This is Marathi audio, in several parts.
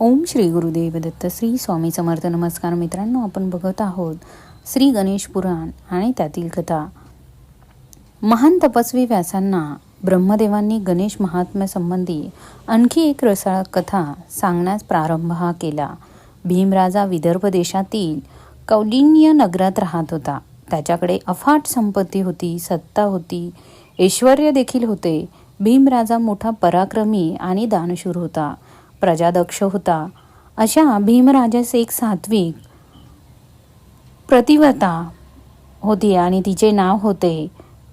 ओम श्री गुरुदेव दत्त श्री स्वामी समर्थ नमस्कार मित्रांनो आपण बघत आहोत श्री गणेश पुराण आणि त्यातील कथा. महान तपस्वी व्यासांना ब्रह्मदेवांनी गणेश महात्म्यासंबंधी आणखी एक रसाळ कथा सांगण्यास प्रारंभ हा केला. भीमराजा विदर्भ देशातील कौलिन्य नगरात राहत होता. त्याच्याकडे अफाट संपत्ती होती सत्ता होती ऐश्वर देखील होते. भीमराजा मोठा पराक्रमी आणि दानशूर होता. प्रजादक्ष होता. अशा भीमराजास एक सात्विक प्रतिवता होती आणि तिचे नाव होते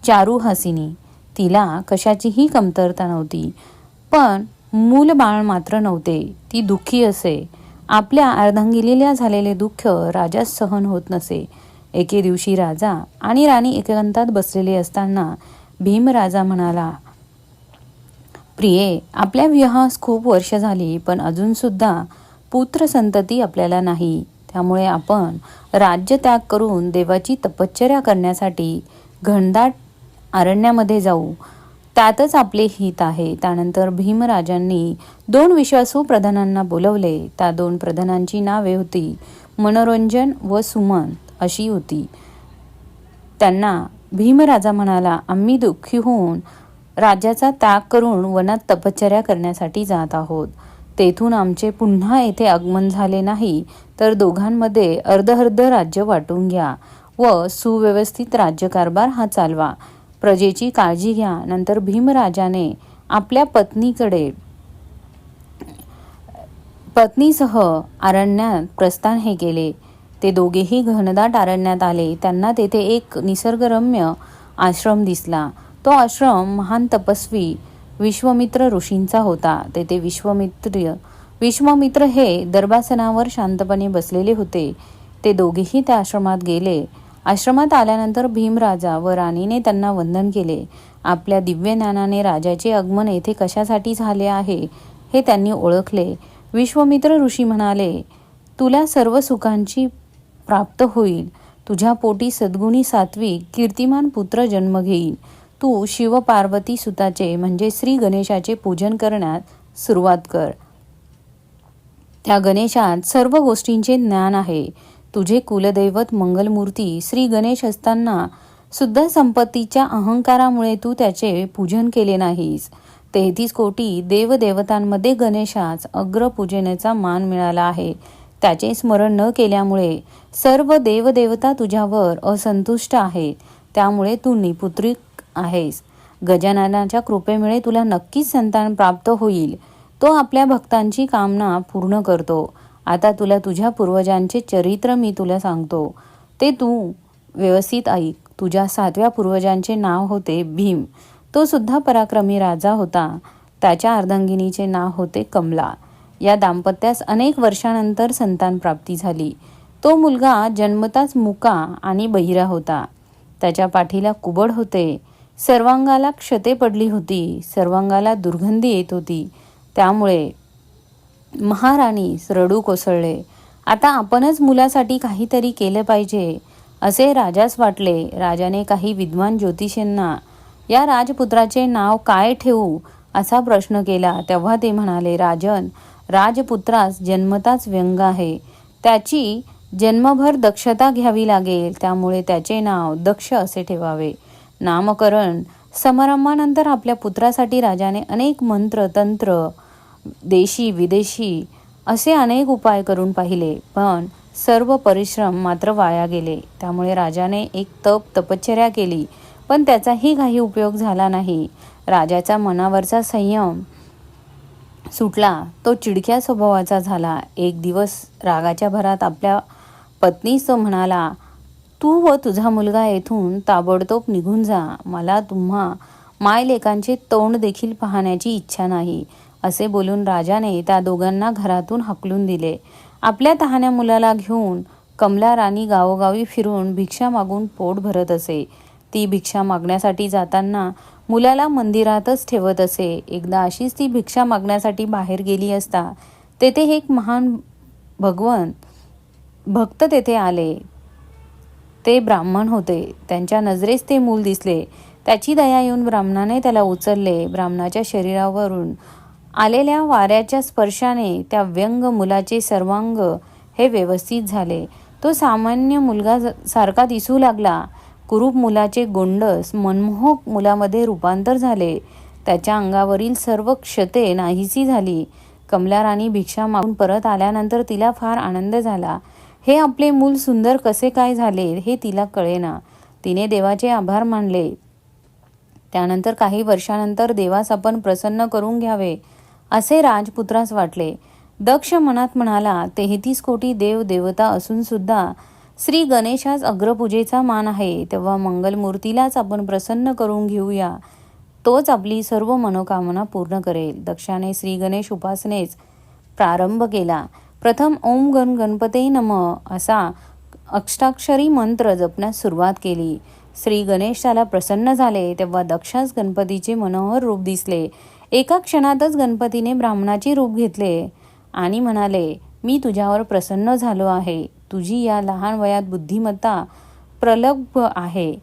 चारुहसिनी तिला कशाचीही कमतरता नव्हती पण मूल बाळ मात्र नव्हते. ती दुःखी असे. आपल्या अर्धांगिलेल्या झालेले दुःख राजास सहन होत नसे. एके दिवशी राजा आणि राणी एकांतात बसलेले असताना भीमराजा म्हणाला प्रिये आपल्या विवाहास खूप वर्ष झाली पण अजूनसुद्धा पुत्र संतती आपल्याला नाही. त्यामुळे आपण राज्य त्याग करून देवाची तपश्चर्या करण्यासाठी घनदाट अरण्यामध्ये जाऊ. त्यातच आपले हित आहे. त्यानंतर भीमराजांनी दोन विश्वासू प्रधानांना बोलवले. त्या दोन प्रधानांची नावे होती मनोरंजन व सुमन अशी होती. त्यांना भीमराजा म्हणाला आम्ही दुःखी होऊन राज्याचा त्याग करून वनात तपश्चर्या करण्यासाठी जात आहोत. तेथून आमचे पुन्हा येथे आगमन झाले नाही तर दोघांमध्ये अर्धहर्ध राज्य वाटून घ्या व सुव्यवस्थित राज्यकारभार हा चालवा. प्रजेची काळजी घ्या नंतर भीमराजाने आपल्या पत्नीकडे पत्नीसह अरण्यात प्रस्थान हे केले. ते दोघेही घनदाट अरण्यात आले. त्यांना तेथे एक निसर्गरम्य आश्रम दिसला. तो आश्रम महान तपस्वी विश्वमित्र ऋषींचा होता. तेथे विश्वमित्र विश्वमित्र हे दरबासनावर शांतपणे बसलेले होते. ते दोघेही त्या आश्रमात गेले. आश्रमात आल्यानंतर भीमराजा व राणीने त्यांना वंदन केले. आपल्या दिव्य ज्ञानाने राजाचे आगमन येथे कशासाठी झाले आहे हे त्यांनी ओळखले. विश्वमित्र ऋषी म्हणाले तुला सर्व सुखांची प्राप्त होईल. तुझ्या पोटी सद्गुणी सात्विक कीर्तिमान पुत्र जन्म घेईल. तू शिवपार्वती सुताचे म्हणजे श्री गणेशाचे पूजन करण्यात सुरुवात कर. त्या गणेशात सर्व गोष्टींचे ज्ञान आहे. तुझे कुलदैवत मंगलमूर्ती श्री गणेश असताना सुद्धा संपत्तीच्या अहंकारामुळे तू त्याचे पूजन केले नाहीस. तेहतीस कोटी देवदेवतांमध्ये गणेशास अग्रपूजनेचा मान मिळाला आहे. त्याचे स्मरण न केल्यामुळे सर्व देवदेवता तुझ्यावर असंतुष्ट आहेत त्यामुळे तू निपुत्रिक आहेस. गजाननाच्या कृपेमुळे तुला नक्कीच संतान प्राप्त होईल. तो आपल्या भक्तांची कामना पूर्ण करतो. आता तुला तुझ्या पूर्वजांचे चरित्र मी तुला सांगतो. ते तू व्यवस्थित ऐक. तुझ्या सातव्या पूर्वजांचे नाव होते भीम. तो सुद्धा पराक्रमी राजा होता. त्याच्या अर्धांगिनीचे नाव होते कमला. या दाम्पत्यास अनेक वर्षानंतर संतान प्राप्ती झाली. तो मुलगा जन्मताच मुका आणि बहिरा होता. त्याच्या पाठीला कुबड होते. सर्वांगाला क्षते पडली होती सर्वांगाला दुर्गंधी येत होती. त्यामुळे महाराणी रडू कोसळले. आता आपणच मुलासाठी काहीतरी केलं पाहिजे असे राजास वाटले. राजाने काही विद्वान ज्योतिषींना या राजपुत्राचे नाव काय ठेवू? असा प्रश्न केला. तेव्हा ते म्हणाले राजन राजपुत्रास जन्मताच व्यंग आहे. त्याची जन्मभर दक्षता घ्यावी लागेल. त्यामुळे त्याचे नाव दक्ष असे ठेवावे. नामकरण. समारंभानंतर आपल्या पुत्रासाठी राजाने अनेक मंत्र तंत्र देशी विदेशी असे अनेक उपाय करून पाहिले पण सर्व परिश्रम मात्र वाया गेले. त्यामुळे राजाने एक तप तपश्चर्या केली पण त्याचाही काही उपयोग झाला नाही. राजाचा मनावरचा संयम सुटला तो चिडक्या स्वभावाचा झाला. एक दिवस रागाच्या भरात आपल्या पत्नीस म्हणाला तू व तुझा मुलगा येथून ताबडतोब निघून जा. मला तुम्हा मायलेकांचे तोंड देखील पाहण्याची इच्छा नाही असे बोलून राजाने त्या दोघांना घरातून हकलून दिले. आपल्या तहान्या मुलाला घेऊन कमला राणी गावोगावी फिरून भिक्षा मागून पोट भरत असे. ती भिक्षा मागण्यासाठी जाताना मुलाला मंदिरातच ठेवत असे. एकदा अशीच ती भिक्षा मागण्यासाठी बाहेर गेली असता तेथे एक महान भगवन भक्त तेथे आले. ते ब्राह्मण होते. त्यांच्या नजरेस ते मूल दिसले. त्याची दया येऊन ब्राह्मणाने त्याला उचलले. ब्राह्मणाच्या शरीरावरून आलेल्या वाऱ्याच्या स्पर्शाने त्या व्यंग मुलाचे सर्वांग हे व्यवस्थित झाले. तो सामान्य मुलगा सारखा दिसू लागला. कुरूप मुलाचे गोंडस मनमोहक मुलामध्ये रूपांतर झाले. त्याच्या अंगावरील सर्व क्षते नाहीसी झाली. कमला राणी भिक्षा मागून परत आल्यानंतर तिला फार आनंद झाला. हे आपले मूल सुंदर कसे काय झाले हे तिला कळेना. तिने देवाचे आभार मानले. त्यानंतर काही वर्षानंतर देवास आपण प्रसन्न करून घ्यावे असे राजपुत्रास वाटले. दक्ष मनात म्हणाला तेहतीस कोटी देव देवता असून सुद्धा श्री गणेशास अग्रपूजेचा मान आहे तेव्हा मंगलमूर्तीलाच आपण प्रसन्न करून घेऊया. तोच आपली सर्व मनोकामना पूर्ण करेल. दक्षाने श्री गणेश उपासनेस प्रारंभ केला. प्रथम ओम गण गणपते नम असा अष्टाक्षरी मंत्र जपण्यास सुरुवात केली. श्री गणेश त्याला प्रसन्न झाले तेव्हा दक्षास गणपतीचे मनोहर रूप दिसले. एका क्षणातच गणपतीने ब्राह्मणाचे रूप घेतले आणि म्हणाले मी तुझ्यावर प्रसन्न झालो आहे. तुझी या लहान वयात बुद्धिमत्ता प्रलभ आहे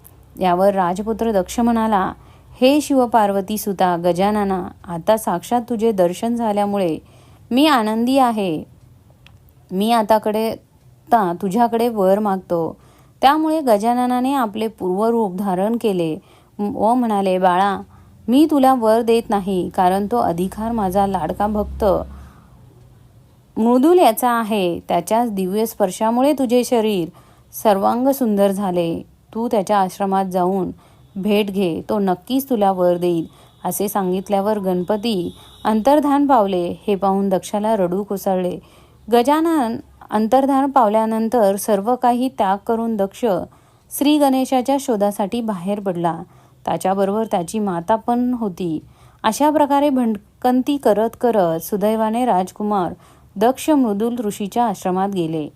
यावर राजपुत्र दक्ष म्हणाला हे शिवपार्वती सुता गजानना आता साक्षात तुझे दर्शन झाल्यामुळे मी आनंदी आहे. मी आताकडे ता तुझ्याकडे वर मागतो. त्यामुळे गजाननाने आपले पूर्वरूप धारण केले व म्हणाले बाळा मी तुला वर देत नाही कारण तो अधिकार माझा लाडका भक्त. मृदुल याचा आहे त्याच्याच दिव्य स्पर्शामुळे तुझे शरीर सर्वांग सुंदर झाले. तू त्याच्या आश्रमात जाऊन भेट घे तो नक्कीच तुला वर देईल. असे सांगितल्यावर गणपती अंतर्धान पावले. हे पाहून दक्षाला रडू कोसळले. गजानन अंतर्धान पावल्यानंतर सर्व काही त्याग करून दक्ष श्री गणेशाच्या शोधासाठी बाहेर पडला. त्याच्याबरोबर त्याची माता पण होती. अशा प्रकारे भंडकंती करत करत सुदैवाने राजकुमार दक्ष मृदुल ऋषीच्या आश्रमात गेले.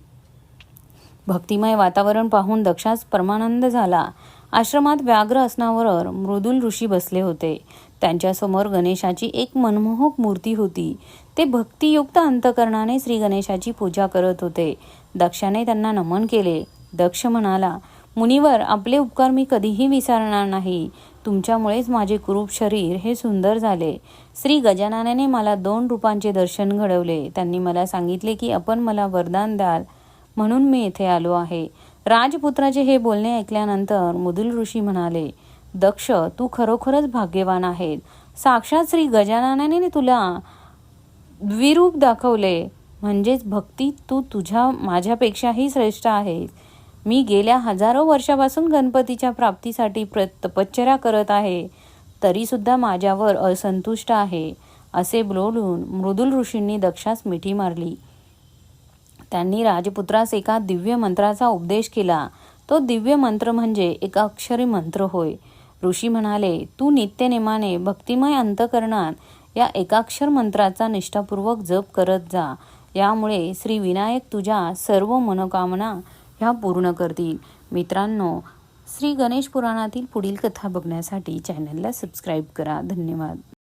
भक्तिमय वातावरण पाहून दक्षास परमानंद झाला. आश्रमात व्याघ्र असनावर मृदुल ऋषी बसले होते. त्यांच्यासमोर गणेशाची एक मनमोहक मूर्ती होती. ते भक्तियुक्त अंतकरणाने श्री गणेशाची पूजा करत होते. दक्षाने त्यांना नमन केले. दक्ष म्हणाला मुनीवर आपले उपकार मी कधीही विसरणार नाही. तुमच्यामुळेच माझे कुरूप शरीर हे सुंदर झाले. श्री गजाननाने मला दोन रूपांचे दर्शन घडवले. त्यांनी मला सांगितले की आपण मला वरदान द्याल. म्हणून मी येथे आलो आहे. राजपुत्राचे हे बोलणे ऐकल्यानंतर मुदुल ऋषी म्हणाले दक्ष तू खरोखरच भाग्यवान आहेत साक्षात श्री गजाननाने तुला द्विरूप दाखवले. म्हणजेच भक्ती तू तुझ्या माझ्यापेक्षाही श्रेष्ठ आहे मी गेल्या हजारो वर्षापासून गणपतीच्या प्राप्तीसाठी प्र तपश्चर्या करत आहे. तरीसुद्धा माझ्यावर असंतुष्ट आहे. असे बोलून मृदुल ऋषींनी दक्षास मिठी मारली. त्यांनी राजपुत्रास एका दिव्य मंत्राचा उपदेश केला. तो दिव्य मंत्र म्हणजे एक अक्षरी मंत्र होय. ऋषी म्हणाले तू नित्यनेमाने भक्तिमय अंतकरणात या एकाक्षर मंत्राचा निष्ठापूर्वक जप करत जा. यामुळे श्री विनायक तुझ्या सर्व मनोकामना ह्या पूर्ण करतील. मित्रांनो श्री गणेश पुराणातील पुढील कथा बघण्यासाठी चॅनलला सबस्क्राईब करा. धन्यवाद.